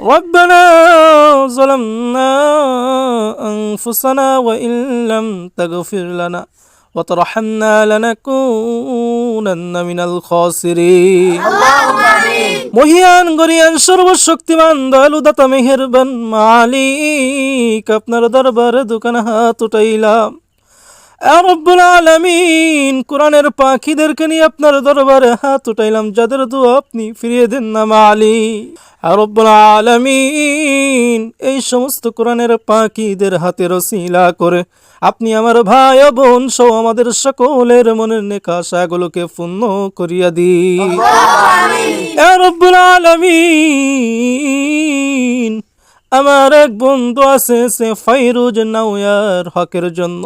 ربنا ظلمنا أنفسنا وإن لم تغفر لنا وترحمنا لنكونن من الخاسرين মহিয়ান গরিয়ান সর্বশক্তিমান দয়ালু দাতা মেহেরবান মালিক আপনার দরবারে দোকান হাত উঠাইলাম আর রব্বুল আলামিন কোরআনের পাখিদেরকে নিয়ে আপনার দরবারে হাত উঠাইলাম যাদের দোয়া আপনি ফিরিয়ে দেন না মালি। রব্বুল আলামিন এই সমস্ত কোরআনের পাখিদের হাতে রসিলা করে আপনি আমার ভাই বোন সহ আমাদের সকলের মনের নেকাশাগুলোকে পূর্ণ করিয়া ইয়া রব্বুল আলামিন আমার এক বন্ধু আছে সে ফাইরুজ নাওয়ার হকের জন্য।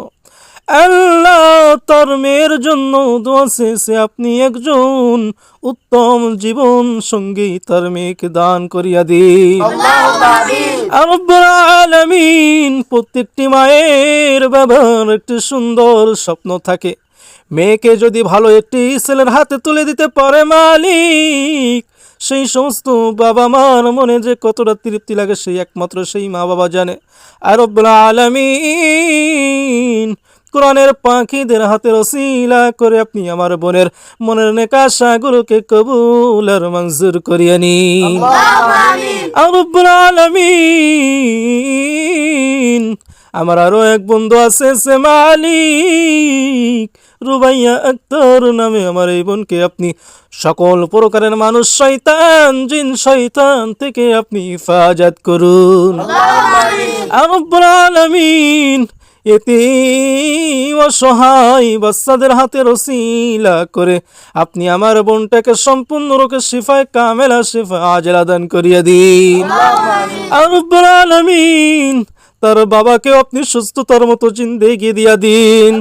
আল্লাহ তার মেয়ের জন্য দোয়া সে আপনি একজন উত্তম জীবন সঙ্গী তার মেয়েকে দান করিয়া দিন। আলামিন প্রত্যেকটি মায়ের বাবার একটি সুন্দর স্বপ্ন থাকে। মেয়েকে যদি ভালো একটি ছেলের হাতে তুলে দিতে পারে মালিক সেই সমস্ত বাবা মার মনে যে কতটা তৃপ্তি লাগে সেই একমাত্র সেই মা বাবা জানে। আর আলামিন কোরআনের পাখিদের হাতে রসিলা করে আপনি আমার বোনের মনের নেকাশাগুলোকে কবুল আর মঞ্জুর করিয়া রব্বুল আমার আরও এক বন্ধু আছে সে মালিক। রুবাইয়া আক্তার নামে আমার এই বোনকে আপনি সকল প্রকারের মানুষ শৈতান জিন শৈতান থেকে আপনি হেফাজত করুন। আলামিন। এতে অসহায় বাচ্চাদের হাতে রসিলা করে। আপনি আমার বোনটাকে সম্পূর্ণ রোগে শিফায় কামেলা শিফা আজলা দান করিয়া দিন। আর আলামিন তার বাবাকে আপনি সুস্থতার মতো জিন্দেগি দিয়া দিন।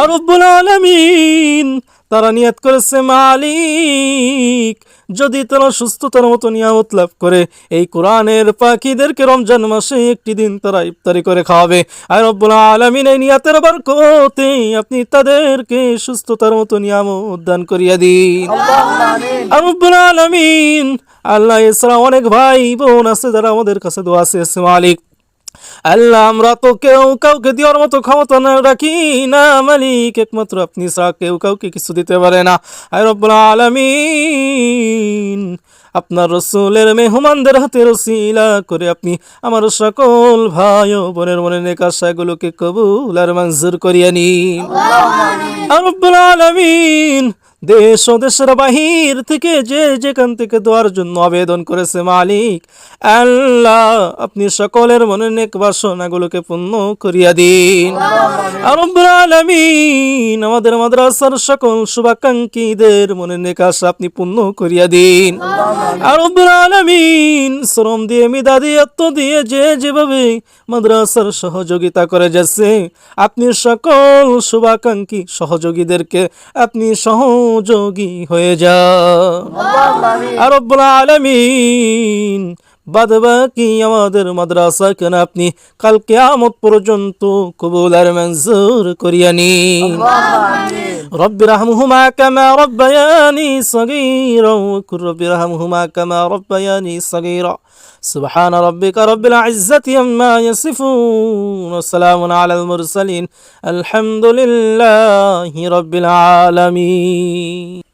আর আলামিন তারা নিয়াত করেছে মালিক। যদি তারা সুস্থতার মতো নিয়ামত লাভ করে, এই কোরআনের পাখিদেরকে রমজান মাসে একটি দিন তারা ইফতারি করে খাওয়াবে। আর রব্বুল আলামিন, এই নিয়াতের বরকতে আপনি তাদেরকে সুস্থতার মতো নিয়ামত দান করিয়া দিন। আর রব্বুল আলামিন, আল্লাহ এছাড়া অনেক ভাই বোন আছে যারা আমাদের কাছে দোয়া আছে মালিক। আল্লাহ, আমরা তো কেউ কাউকে দেওয়ার মতো ক্ষমতা না রাখি না, মালিক, একমাত্র আপনি ছাড়া কেউ কাউকে কিছু দিতে পারে না। আয় রব্বুল আলামিন আপনার রসুলের মেহমানদের হাতে রসিলা করে আপনি আমার সকল ভাই ও বোনের মনে নেকাশাগুলোকে কবুল আর মঞ্জুর করিয়া নিন আলামিন দেশ ও দেশের বাহির থেকে যে যেখান থেকে দেওয়ার জন্য আবেদন করেছে মালিক আল্লাহ আপনি সকলের মনে নেক বাসনাগুলোকে পূর্ণ করিয়া দিন। আর আমাদের মাদ্রাসার সকল শুভাকাঙ্ক্ষীদের মনে নেক আশা আপনি পূর্ণ করিয়া দিন। আর রব্বুল শ্রম দিয়ে মিদা দিয়ে আত্ম দিয়ে যে যেভাবে মাদ্রাসার সহযোগিতা করে যাচ্ছে আপনি সকল শুভাকাঙ্ক্ষী সহযোগীদেরকে আপনি সহযোগী হয়ে যা। আলামিন বাদ বাকি আমাদের মাদ্রাসা কেন আপনি কাল কেয়ামত পর্যন্ত কবুল আর মঞ্জুর করিয়া নিন। رب ارحمهما كما ربياني صغيرا وكن رب ارحمهما كما ربياني صغيرا. سبحان ربك رب العزة عما يصفون وسلام على المرسلين. الحمد لله رب العالمين.